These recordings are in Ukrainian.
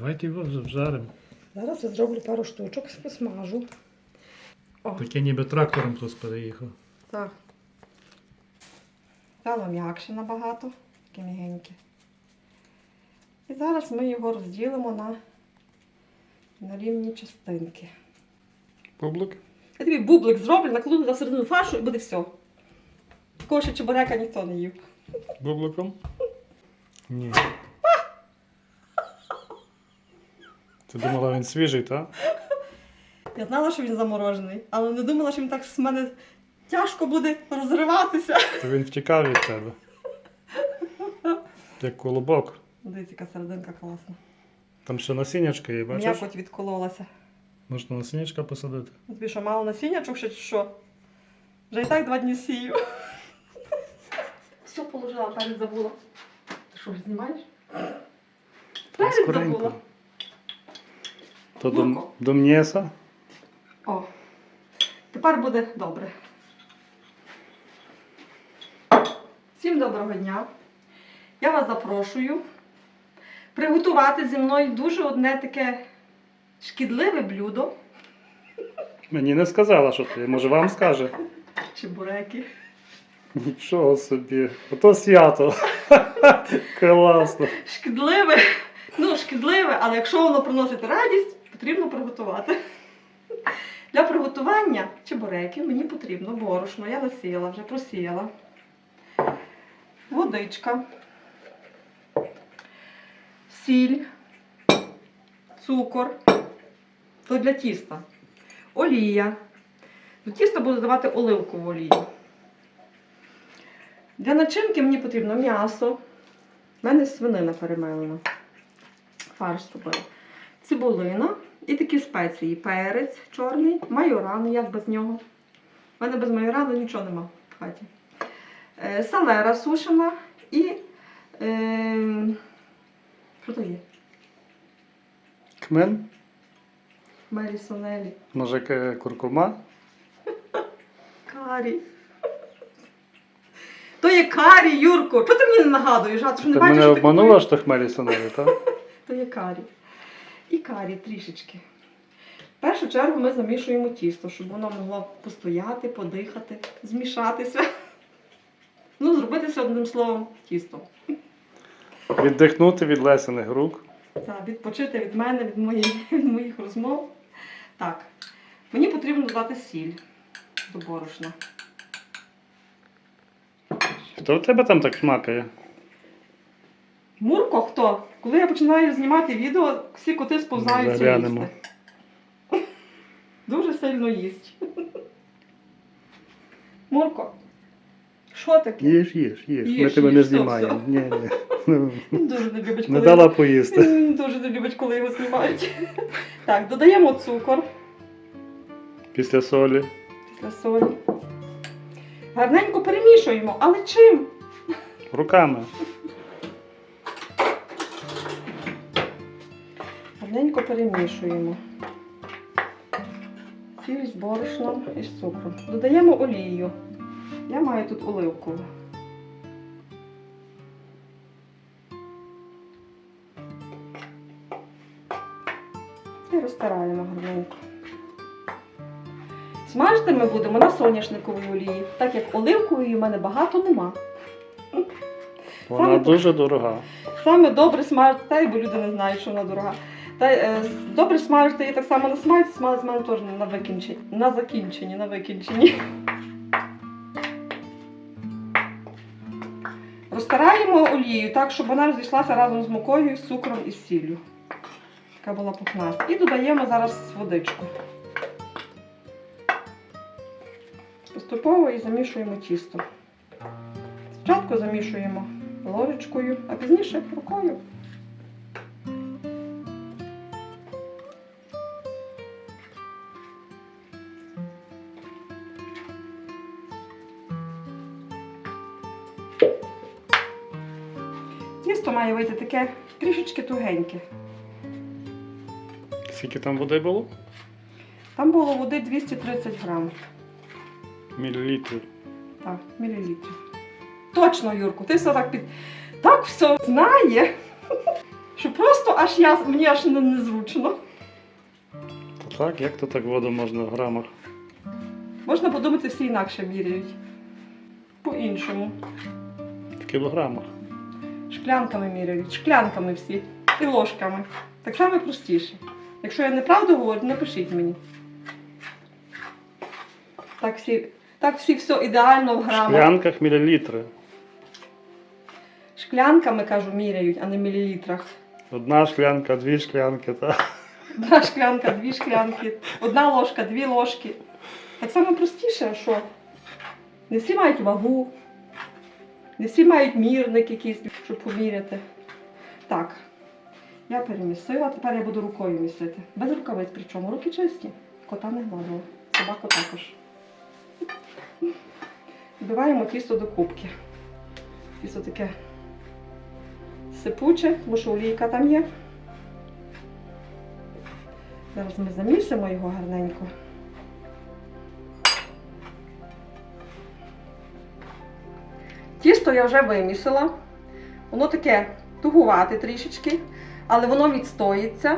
Давайте його вже вжаримо. Зараз я зроблю пару штучок, посмажу. О, Таке ніби трактором хтось переїхав. так. Стало м'якше набагато, таке мігеньке. І зараз ми його розділимо на, на рівні частинки. Бублик? Я тобі бублик зроблю, накладу на середину фаршу і буде все. Такого ще чебурека ніхто не їв. Бубликом? Ні. Ти думала, він свіжий, так? Я знала, що він заморожений, але не думала, що він так з мене тяжко буде розриватися. То він втікав від тебе. Як колобок. Дивіться, яка серединка класна. Там ще насіннячка є, бачиш? М'якоть відкололася. Можна насіннячка посадити. Ну, Тобі що, мало насіннячок ще чи що? Вже і так два дні сію. Все положила, перець забула. Ти що, знімаєш? Перець скоренько. забула. То до, Мурко. до м'єса. О, тепер буде добре. Всім доброго дня. Я вас запрошую приготувати зі мною дуже одне таке шкідливе блюдо Мені не сказала, що ти. Може вам скаже? чебуреки. Нічого собі. Ото свято. Класно. Шкідливе, ну шкідливе, але якщо воно приносить радість, потрібно приготувати. Для приготування чебуреків мені потрібно борошно. Я насіяла, вже просіяла. Водичка, сіль, цукор. То для тіста. Олія. До тіста буду давати оливкову олію. Для начинки мені потрібно м'ясо. У мене свинина перемелена. Фарш зробила. Цибулина і такі спеції. Перець чорний, майоран, як без нього. У мене без майорану нічого нема в хаті. Е, салера сушена і. Е, що то є? Кмен? Мері Сонелі. Може к- куркума? Карі. То є карі, Юрко. Чого ти мені не нагадуєш? А ти не Ти бачиш, мене що ти обманула, що хмелі сонелі, так? То є карі. І карі трішечки. В першу чергу ми замішуємо тісто, щоб воно могло постояти, подихати, змішатися. Ну, зробитися одним словом тісто. Віддихнути від лесених рук. Так, відпочити від мене, від, моєї, від моїх розмов. Так, мені потрібно додати сіль до борошна. Хто в тебе там так шмакає? Мурко хто? Коли я починаю знімати відео, всі коти сповзаються їсти. Дуже сильно їсть. Мурко, що таке? Їж, їж, їж. Ми тебе їж, не знімаємо. Ні, ні. Він дуже не любить, коли... Не дала поїсти. Він дуже не любить, коли його знімають. Так, додаємо цукор Після солі. після солі. Гарненько перемішуємо, але чим? Руками. Гарненько перемішуємо. Сіль з борошном і з цукром. Додаємо олію. Я маю тут оливкову. І розтираємо гарненько. Смажити ми будемо на соняшниковій олії, так як оливкової в мене багато нема. Вона Саме дуже дорога. Саме добре смажити, та й бо люди не знають, що вона дорога. Та е, добре смажити її так само на смальці, смалець в мене теж на викінченні, на закінченні, на викінченні. Розтираємо олію так, щоб вона розійшлася разом з мукою, з цукром і з сіллю. Така була пухнаста. І додаємо зараз водичку. Поступово і замішуємо тісто. Спочатку замішуємо ложечкою, а пізніше рукою. Тісто має вийти таке трішечки тугеньке. Скільки там води було? Там було води 230 грам. Мілілітрів. Так, мілілітрів. Точно, Юрку, ти все так під. Так все знає, що просто аж я, мені аж не, незручно. То так, як то так воду можна в грамах? Можна подумати, всі інакше міряють. По-іншому. В кілограмах. Шклянками міряють, шклянками всі. І ложками. Так само простіше. Якщо я неправду говорю, напишіть мені. Так всі, так всі все ідеально в В шклянках мілілітри. Шклянками, кажу, міряють, а не мілілітрах. Одна шклянка, дві шклянки, так. Одна шклянка, дві шклянки, одна ложка, дві ложки. Так само простіше, а що? Не всі мають вагу, не всі мають мірник якийсь, щоб поміряти. Так, я перемісила, тепер я буду рукою місити. Без рукавиць причому. Руки чисті. Кота не гладила. Собаку також. Вбиваємо тісто до кубки. Тісто таке сипуче, тому що олійка там є. Зараз ми замісимо його гарненько. Тісто я вже вимісила. Воно таке тугувате трішечки, але воно відстоїться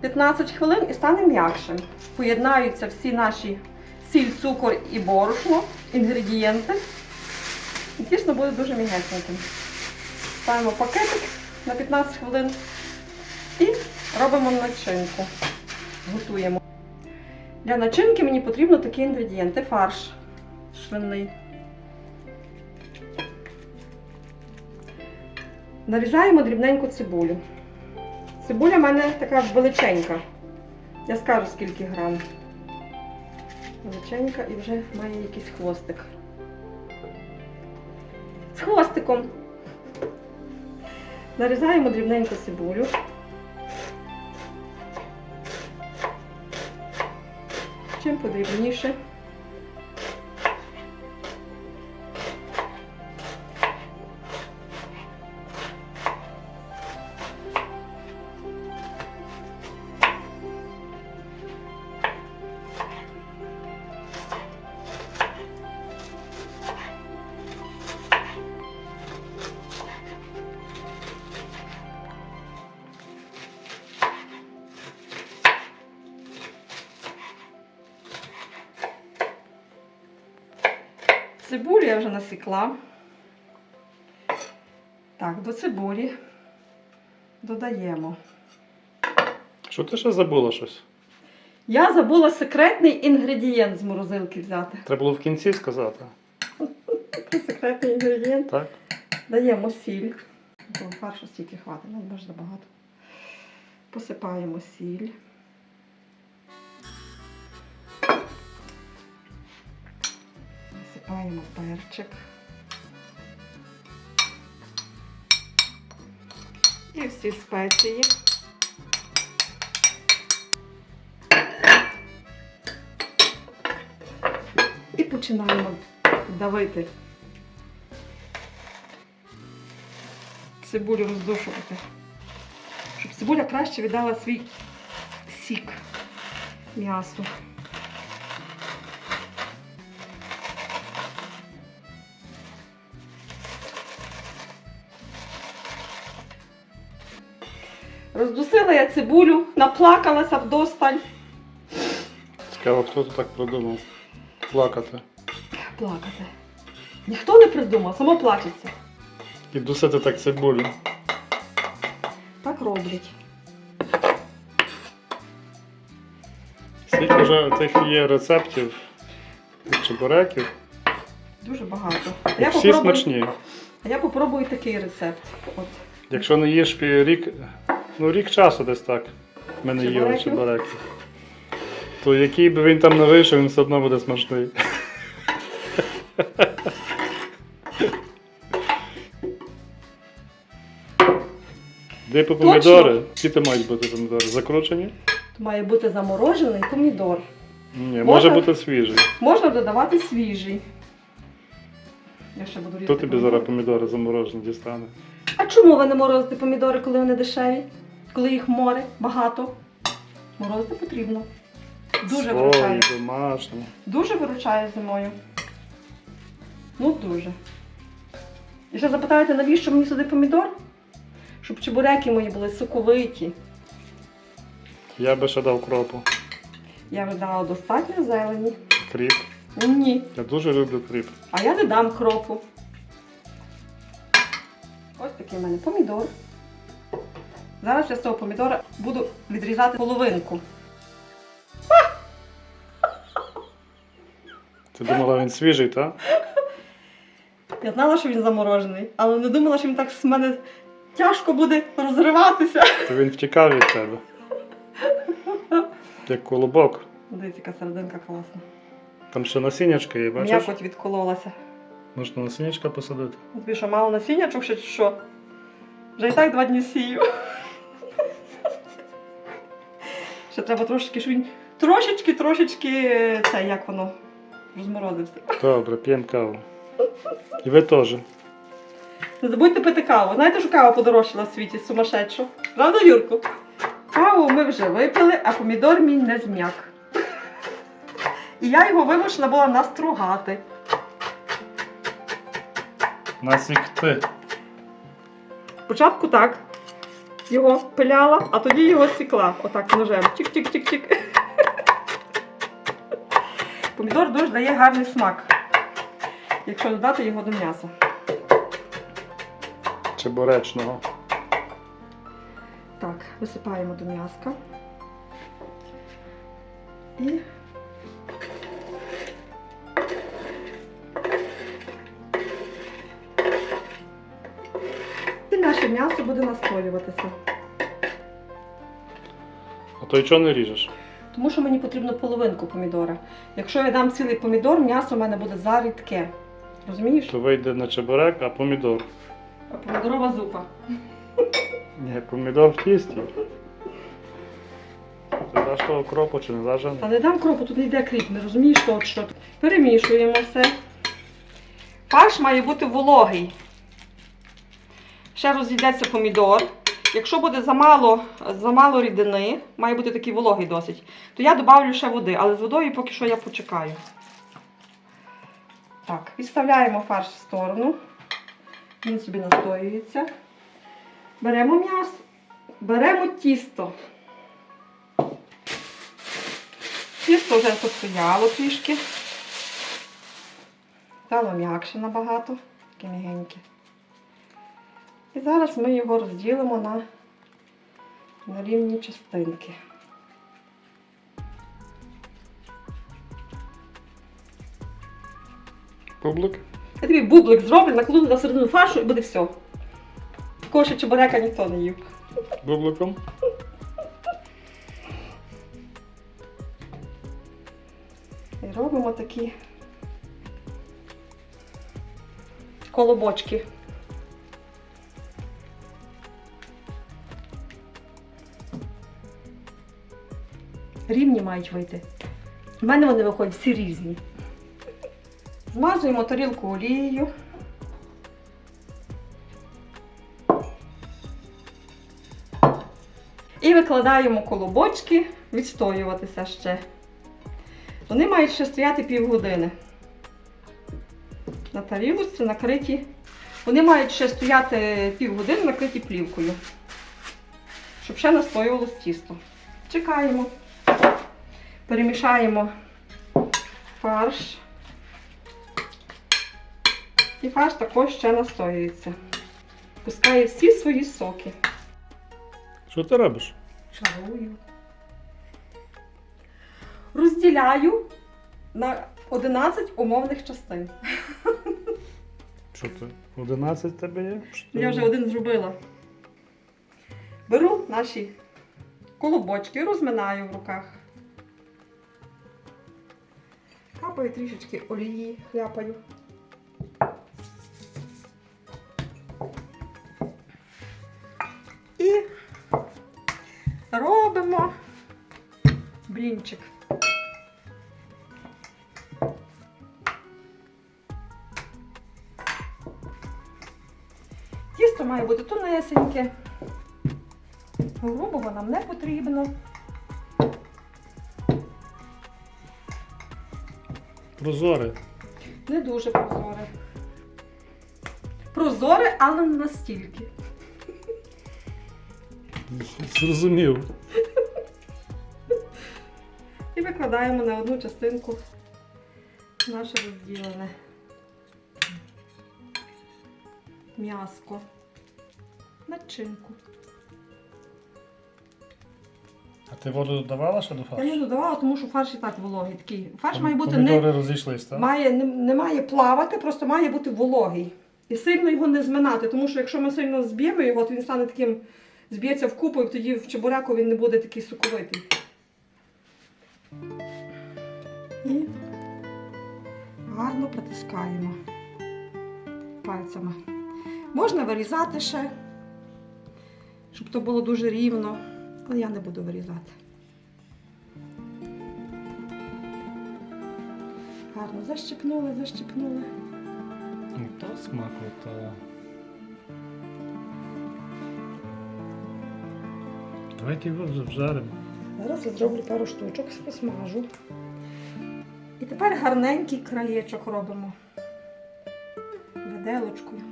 15 хвилин і стане м'якшим. Поєднаються всі наші сіль, цукор і борошно, інгредієнти. І тісто буде дуже м'ягеньким. Ставимо пакетик на 15 хвилин і робимо начинку. Готуємо. Для начинки мені потрібно такі інгредієнти: фарш свиний. Нарізаємо дрібненьку цибулю. Цибуля в мене така величенька. Я скажу скільки грам. Величенька і вже має якийсь хвостик. З хвостиком. Нарізаємо дрібненьку цибулю. Чим подрібніше. Цибулю я вже насікла. Так, до цибулі додаємо. Що ти ще забула щось? Я забула секретний інгредієнт з морозилки взяти. Треба було в кінці сказати. Секретний інгредієнт. Так? Даємо сіль. Фаршу стільки хватить, ну може забагато. Посипаємо сіль. Насипаємо перчик. І всі спеції. І починаємо давити. Цибулю роздушувати. Щоб цибуля краще віддала свій сік м'ясу. Роздусила я цибулю, наплакалася вдосталь. Цікаво, хто тут так придумав. Плакати. Плакати. Ніхто не придумав, само плачеться. І дусити так цибулю. Так роблять. Скільки вже цих є рецептів тих чебуреків. Дуже багато. І Я всі попробую, смачні. а я попробую такий рецепт. От. Якщо не їш рік, ну рік часу десь так. Ми не їли Чебуреків? чебуреків. То який би він там не вийшов, він все одно буде смачний. Де по помідори? Скільки мають бути помідори? Закручені? Має бути заморожений помідор. Ні, може бути свіжий. Можна додавати свіжий. Я ще буду Хто тобі зараз помідори заморожені дістане? А чому ви не морозите помідори, коли вони дешеві? Коли їх море багато? Морозити потрібно. Дуже виручає. Свої, домашні. Дуже виручає зимою. Ну дуже. І ще запитаєте, навіщо мені сюди помідор? щоб чебуреки мої були соковиті. Я би ще дав кропу. Я вже дала достатньо зелені. Кріп. Ні, Я дуже люблю кріп. а я не дам кропу. Ось такий в мене помідор. Зараз я з цього помідора буду відрізати половинку. Ти думала, він свіжий, так? Я знала, що він заморожений, але не думала, що він так з мене тяжко буде розриватися. То він втікав від тебе. Як колобок. Дивіться, яка серединка класна. Там ще насіннячка є, бачиш? М'якоть відкололася. Можна насіннячка посадити. Тобі що, мало насіннячок ще чи що? Вже і так два дні сію. Ще треба трошечки, щоб він трошечки, трошечки, це як воно, розморозився. Добре, п'ємо каву. І ви теж. Не забудьте пити каву. Знаєте, що кава подорожчала в світі сумасшедшу? Правда, Юрку? Каву ми вже випили, а помідор мій не зм'як. І я його вимушена була настругати. Насікти. Спочатку так. Його пиляла, а тоді його сікла. Отак ножем. Чик-чик-чик-чик. Помідор дуже дає гарний смак, якщо додати його до м'яса. Чебуречного. Так, висипаємо до м'яска. І І настоюватися. А то й чого не ріжеш? Тому що мені потрібно половинку помідора. Якщо я дам цілий помідор, м'ясо в мене буде зарідке. Розумієш? То вийде не чебурек, а помідор. А помідорова зупа. Ні, помідор в тісті. Ти даш того кропу чи не даш? Та не дам кропу, тут не йде кріп, не розумієш точно. Перемішуємо все. Фарш має бути вологий. Ще розійдеться помідор. Якщо буде замало, замало рідини, має бути такий вологий досить, то я додавлю ще води, але з водою поки що я почекаю. Так, відставляємо фарш в сторону. Він собі настоюється. Беремо м'ясо, беремо тісто. Тісто вже постояло трішки. Стало м'якше набагато, таке м'ягеньке. І зараз ми його розділимо на, на рівні частинки. Публик? Я тобі бублик зроблю, накладу на середину фаршу і буде все. Такого ще чебурека ніхто не їв. Бубликом? І робимо такі колобочки. Рівні мають вийти. У мене вони виходять всі різні. Змазуємо тарілку олією. І викладаємо колобочки відстоюватися ще. Вони мають ще стояти півгодини. На тарілочці накриті. Вони мають ще стояти півгодини накриті плівкою. Щоб ще настоювалось тісто. Чекаємо. Перемішаємо фарш. І фарш також ще настоюється. Пускає всі свої соки. Що ти робиш? Шарую. Розділяю на 11 умовних частин. Що ти? 11 тебе є? Що Я вже один зробила. Беру наші колобочки, розминаю в руках. Капаю трішечки олії, хляпаю. І робимо блінчик. Тісто має бути тонесеньке. Грубого нам не потрібно. Прозоре. Не дуже прозоре. Прозоре, але не настільки. Зрозумів. І викладаємо на одну частинку наше розділене м'яско. Начинку. Ти воду додавала ще до Я не додавала, тому що фарш і так вологий такий. Фарш має бути Помідори не, розійшлись, так? має, не, не має плавати, просто має бути вологий. І сильно його не зминати, тому що якщо ми сильно зб'ємо його, то він стане таким, зб'ється в купу, і тоді в чебуреку він не буде такий соковитий. І гарно притискаємо пальцями. Можна вирізати ще, щоб то було дуже рівно, але я не буду вирізати. Гарно защипнули, защипнули. Ну, то смакота. Давайте його вже. Зараз я зроблю пару штучок, посмажу. І тепер гарненький краєчок робимо. Виделочкою.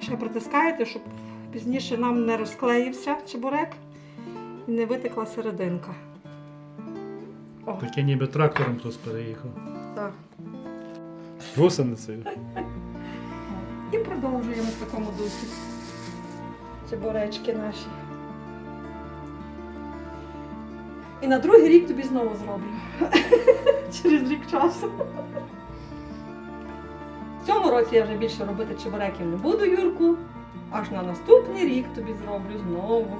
Ще притискаєте, щоб пізніше нам не розклеївся чебурек і не витекла серединка. О, Таке ніби трактором хтось переїхав. так. Гусеницею. І продовжуємо в такому дусі. Чебуречки наші. І на другий рік тобі знову зроблю. Через рік часу. В цьому році я вже більше робити чебуреків не буду, Юрку. Аж на наступний рік тобі зроблю знову.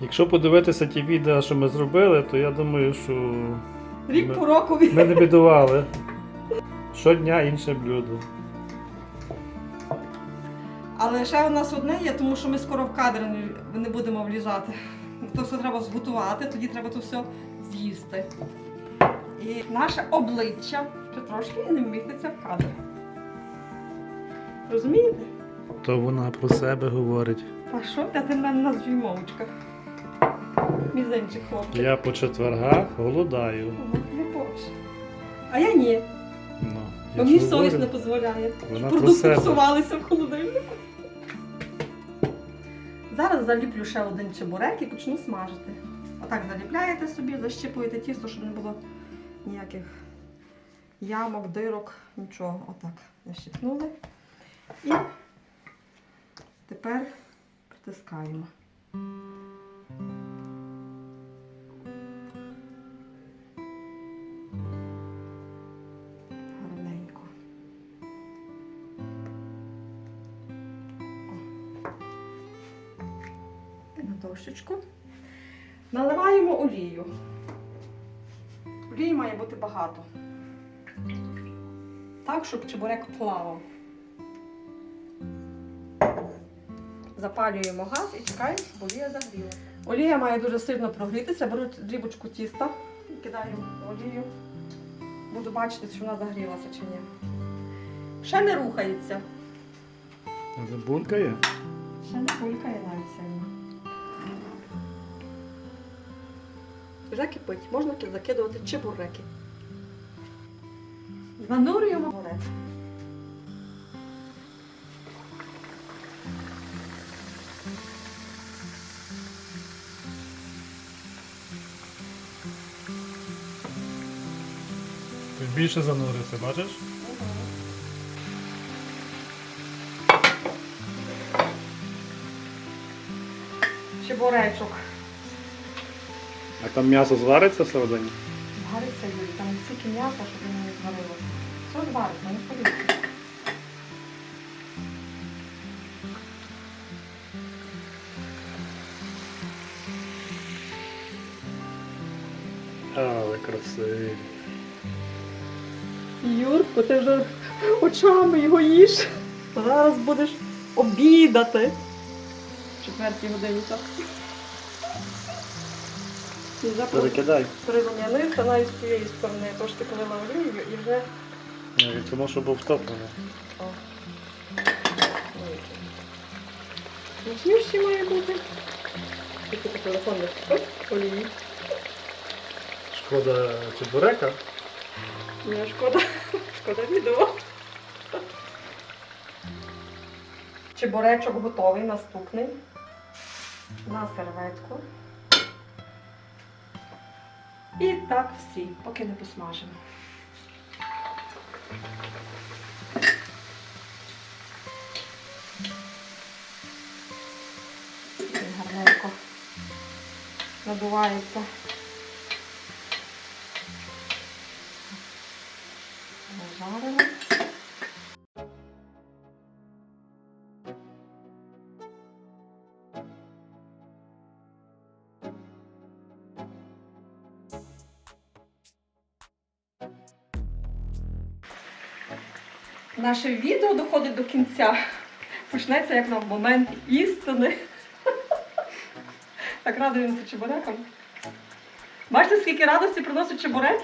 Якщо подивитися ті відео, що ми зробили, то я думаю, що Рік Ми- по рокові. ми не бідували. Щодня інше блюдо. Але ще у нас одне є, тому що ми скоро в кадр не, не будемо влізати. То все треба зготувати, тоді треба то все з'їсти. І наше обличчя ще трошки не вміститься в кадр. Розумієте? То вона про себе говорить. А що ти ти на дюймовочках? Мізинчик хлопчик. Я по четвергах голодаю. Не боже. А я ні. Ну, Бо я мені ж совість не говорю. дозволяє. Вона про Продукти себе. псувалися в холодильнику. Зараз заліплю ще один чебурек і почну смажити. Отак заліпляєте собі, защіпуєте тісто, щоб не було ніяких ямок, дирок, нічого. Отак защіпнули. І тепер притискаємо. Гарненько. І на дощечку. Наливаємо олію. Олії має бути багато. Так, щоб чебурек плавав. Запалюємо газ і чекаємо, щоб олія загріла. Олія має дуже сильно прогрітися. Беру дрібочку тіста і кидаю олію. Буду бачити, чи вона загрілася чи ні. Ще не рухається. Це булькає? Ще не булькає навіть сильно. Вже кипить, можна закидувати чебуреки. Занурюємо в більше занурився, бачиш? Чебуречок. А там м'ясо звариться всередині? Звариться, Юрій, там стільки м'яса, щоб воно не зварилося. Все звариться, не хвилюйся. Юрко, ти вже очами його їш. Зараз будеш обідати. В четвертій годині так. Перекидай. прирум'янився навіть з цієї сторони. Трошки полила олію і вже. Ні, Тому що був втоплений. О. Смачніші має бути. Тільки по телефону Оп, олії. Шкода чебурека. Не шкода. Шкода відео. Чебуречок готовий, наступний. на серветку. І так всі, поки не посмажимо. Гарненько надувається. Наше відео доходить до кінця. Почнеться як на момент істини. Так радуємося чебуреком. Бачите, скільки радості приносить чебурек?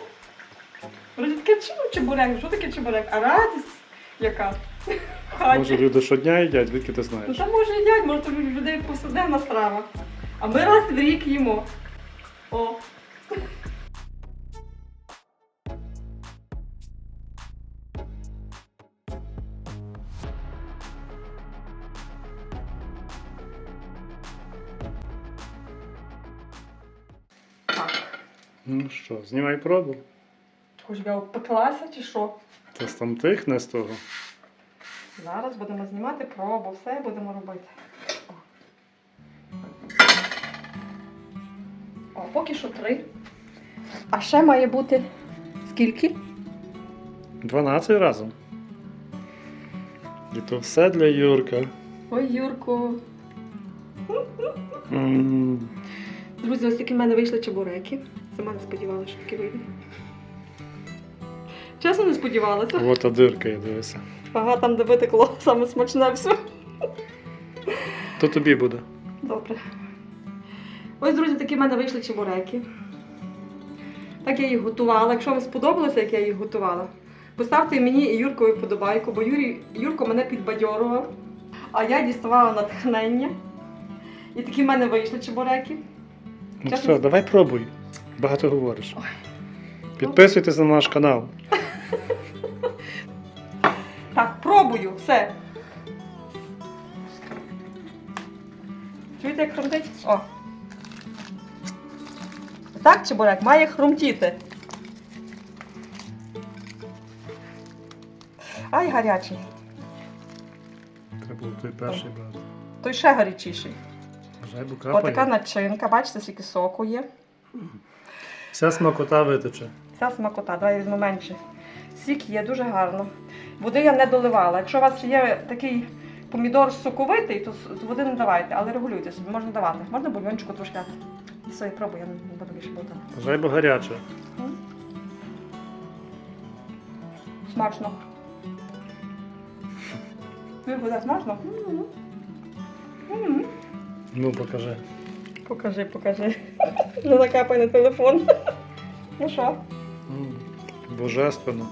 Вроді таке чому чебурек? Що таке чебурек? А радість яка? Хаті. Може, люди щодня їдять, звідки ти Ну знаєш? там може їдять, може то людей повсякденна страва. А ми раз в рік їмо. О. що, знімай пробу. хоч я обпеклася чи що? Та ж там тихне з того. Зараз будемо знімати пробу, все будемо робити. О. Поки що три. А ще має бути скільки? 12 разом. І то все для Юрка. Ой, Юрко. М, Друзі, ось такі в мене вийшли чебуреки. Сама не сподівалася, що такі вийде. Чесно не сподівалася. От та дирка є, дивися. Ага, там де витекло, саме смачне все. То тобі буде. Добре. Ось, друзі, такі в мене вийшли чебуреки. Так я їх готувала. Якщо вам сподобалося, як я їх готувала, поставте мені і Юркові вподобайку, бо Юрій, Юрко мене підбадьорував, а я діставала натхнення. І такі в мене вийшли чебуреки. Ну Чесно? все, давай пробуй. Багато говориш. Підписуйтесь на наш канал. Так, пробую, все. Чуєте, як хрумтить? О. Так, чебурек має хрумтіти. Ай, гарячий. Треба було той перший брати. Той ще гарячіший. Бажай, бо Отака капає. начинка, бачите, скільки соку є. Вся смакота витече. Ця смакота, давай візьму менше. Сік є дуже гарно. Води я не доливала. Якщо у вас є такий помідор соковитий, то води не давайте, але регулюйте собі, можна давати. Можна бульйончику трошки дати. Все, пробуй, я не буду більше болтати. Бажай, бо гаряче. М. Смачно. Ну, буде смачно? М. М. Ну, покажи. Покажи, покажи. Не накапай на телефон. Ну що? Божественно.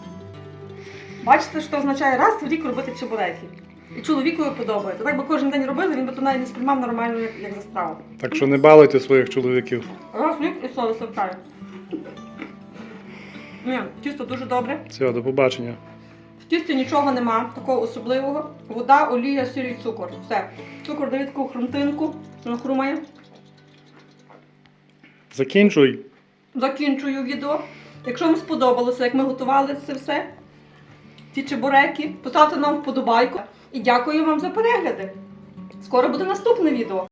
Бачите, що означає раз в рік робити чебуреки. І чоловікові подобається. Так би кожен день робили, він би то навіть не сприймав нормально, як, як за страву. Так що не балуйте своїх чоловіків. Раз в рік і все висипає. Ні, тісто дуже добре. Все, до побачення. В тісті нічого нема такого особливого. Вода, олія, сіль і цукор. Все. Цукор дає таку хрумтинку, воно хрумає. Закінчуй. Закінчую відео. Якщо вам сподобалося, як ми готували це все, ці чебуреки, поставте нам вподобайку. І дякую вам за перегляди. Скоро буде наступне відео.